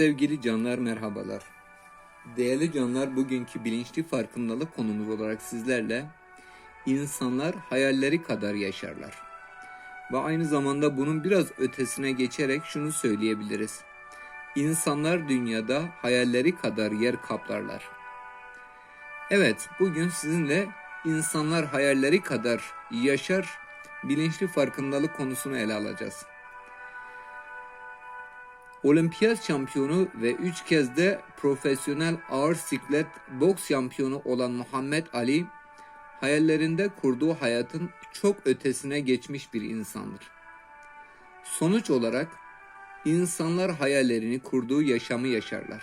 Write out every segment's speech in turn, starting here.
Sevgili canlar merhabalar. Değerli canlar bugünkü bilinçli farkındalık konumuz olarak sizlerle insanlar hayalleri kadar yaşarlar. Ve aynı zamanda bunun biraz ötesine geçerek şunu söyleyebiliriz. İnsanlar dünyada hayalleri kadar yer kaplarlar. Evet, bugün sizinle insanlar hayalleri kadar yaşar bilinçli farkındalık konusunu ele alacağız. Olimpiyat şampiyonu ve 3 kez de profesyonel ağır siklet boks şampiyonu olan Muhammed Ali, hayallerinde kurduğu hayatın çok ötesine geçmiş bir insandır. Sonuç olarak insanlar hayallerini kurduğu yaşamı yaşarlar.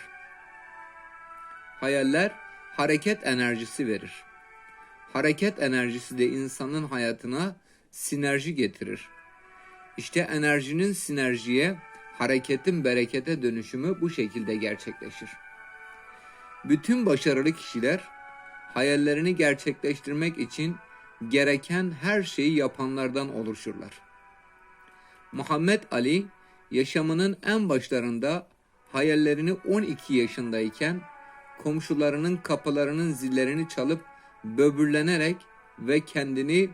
Hayaller hareket enerjisi verir. Hareket enerjisi de insanın hayatına sinerji getirir. İşte enerjinin sinerjiye, hareketin berekete dönüşümü bu şekilde gerçekleşir. Bütün başarılı kişiler hayallerini gerçekleştirmek için gereken her şeyi yapanlardan oluşurlar. Muhammed Ali yaşamının en başlarında hayallerini 12 yaşındayken komşularının kapılarının zillerini çalıp böbürlenerek ve kendini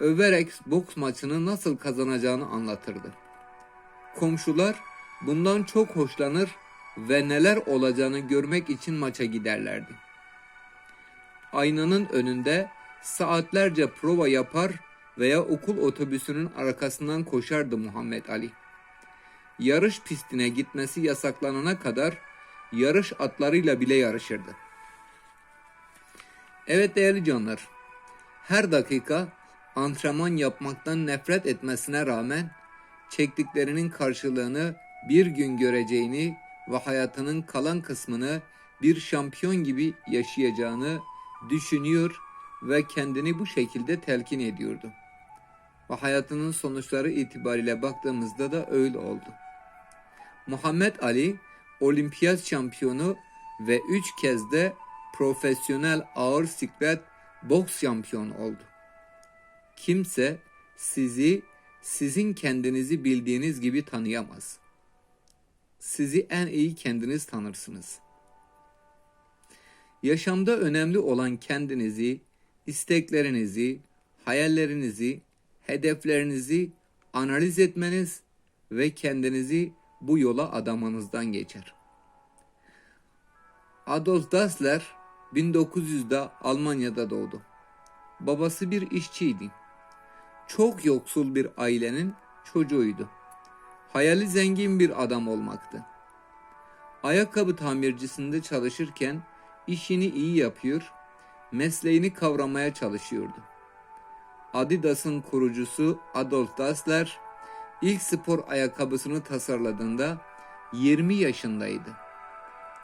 överek boks maçını nasıl kazanacağını anlatırdı. Komşular bundan çok hoşlanır ve neler olacağını görmek için maça giderlerdi. Aynanın önünde saatlerce prova yapar veya okul otobüsünün arkasından koşardı Muhammed Ali. Yarış pistine gitmesi yasaklanana kadar yarış atlarıyla bile yarışırdı. Evet değerli canlar, her dakika antrenman yapmaktan nefret etmesine rağmen çektiklerinin karşılığını bir gün göreceğini ve hayatının kalan kısmını bir şampiyon gibi yaşayacağını düşünüyor ve kendini bu şekilde telkin ediyordu. Ve hayatının sonuçları itibariyle baktığımızda da öyle oldu. Muhammed Ali olimpiyat şampiyonu ve üç kez de profesyonel ağır siklet boks şampiyonu oldu. Kimse sizi sizin kendinizi bildiğiniz gibi tanıyamaz. Sizi en iyi kendiniz tanırsınız. Yaşamda önemli olan kendinizi, isteklerinizi, hayallerinizi, hedeflerinizi analiz etmeniz ve kendinizi bu yola adamanızdan geçer. Adolf Dassler 1900'de Almanya'da doğdu. Babası bir işçiydi çok yoksul bir ailenin çocuğuydu. Hayali zengin bir adam olmaktı. Ayakkabı tamircisinde çalışırken işini iyi yapıyor, mesleğini kavramaya çalışıyordu. Adidas'ın kurucusu Adolf Dassler ilk spor ayakkabısını tasarladığında 20 yaşındaydı.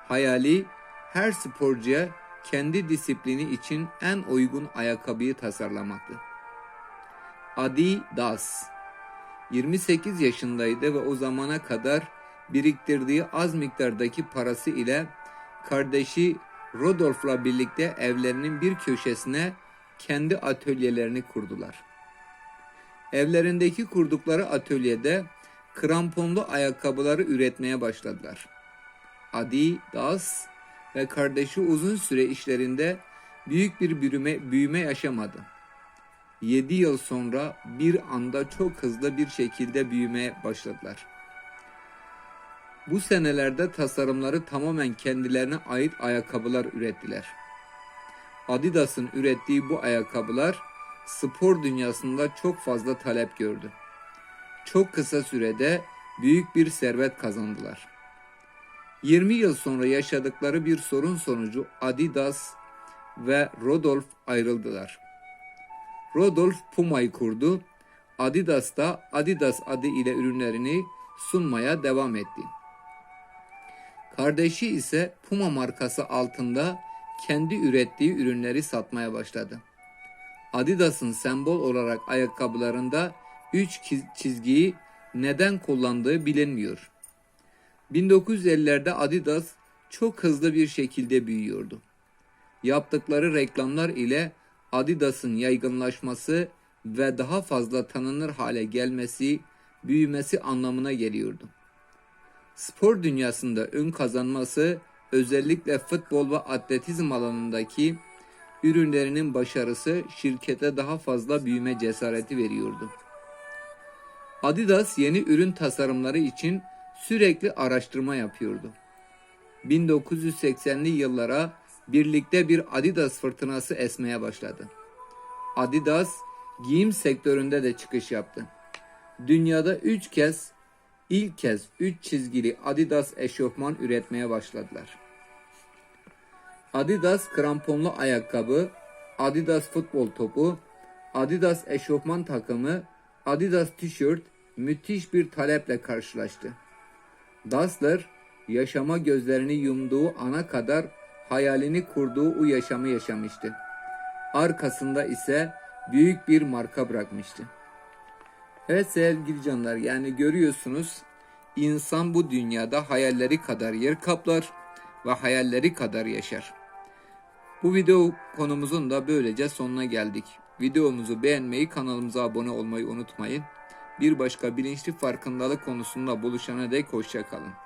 Hayali her sporcuya kendi disiplini için en uygun ayakkabıyı tasarlamaktı. Adi Das 28 yaşındaydı ve o zamana kadar biriktirdiği az miktardaki parası ile kardeşi Rodolf'la birlikte evlerinin bir köşesine kendi atölyelerini kurdular. Evlerindeki kurdukları atölyede kramponlu ayakkabıları üretmeye başladılar. Adi Das ve kardeşi uzun süre işlerinde büyük bir büyüme, büyüme yaşamadı. 7 yıl sonra bir anda çok hızlı bir şekilde büyümeye başladılar. Bu senelerde tasarımları tamamen kendilerine ait ayakkabılar ürettiler. Adidas'ın ürettiği bu ayakkabılar spor dünyasında çok fazla talep gördü. Çok kısa sürede büyük bir servet kazandılar. 20 yıl sonra yaşadıkları bir sorun sonucu Adidas ve Rodolf ayrıldılar. Rodolf Puma'yı kurdu. Adidas da Adidas adı ile ürünlerini sunmaya devam etti. Kardeşi ise Puma markası altında kendi ürettiği ürünleri satmaya başladı. Adidas'ın sembol olarak ayakkabılarında 3 çizgiyi neden kullandığı bilinmiyor. 1950'lerde Adidas çok hızlı bir şekilde büyüyordu. Yaptıkları reklamlar ile Adidas'ın yaygınlaşması ve daha fazla tanınır hale gelmesi, büyümesi anlamına geliyordu. spor dünyasında ün kazanması özellikle futbol ve atletizm alanındaki ürünlerinin başarısı şirkete daha fazla büyüme cesareti veriyordu. Adidas yeni ürün tasarımları için sürekli araştırma yapıyordu. 1980'li yıllara birlikte bir Adidas fırtınası esmeye başladı. Adidas giyim sektöründe de çıkış yaptı. Dünyada 3 kez ilk kez 3 çizgili Adidas eşofman üretmeye başladılar. Adidas kramponlu ayakkabı, Adidas futbol topu, Adidas eşofman takımı, Adidas tişört müthiş bir taleple karşılaştı. Dassler yaşama gözlerini yumduğu ana kadar hayalini kurduğu o yaşamı yaşamıştı. Arkasında ise büyük bir marka bırakmıştı. Evet sevgili canlar yani görüyorsunuz insan bu dünyada hayalleri kadar yer kaplar ve hayalleri kadar yaşar. Bu video konumuzun da böylece sonuna geldik. Videomuzu beğenmeyi, kanalımıza abone olmayı unutmayın. Bir başka bilinçli farkındalık konusunda buluşana dek hoşçakalın.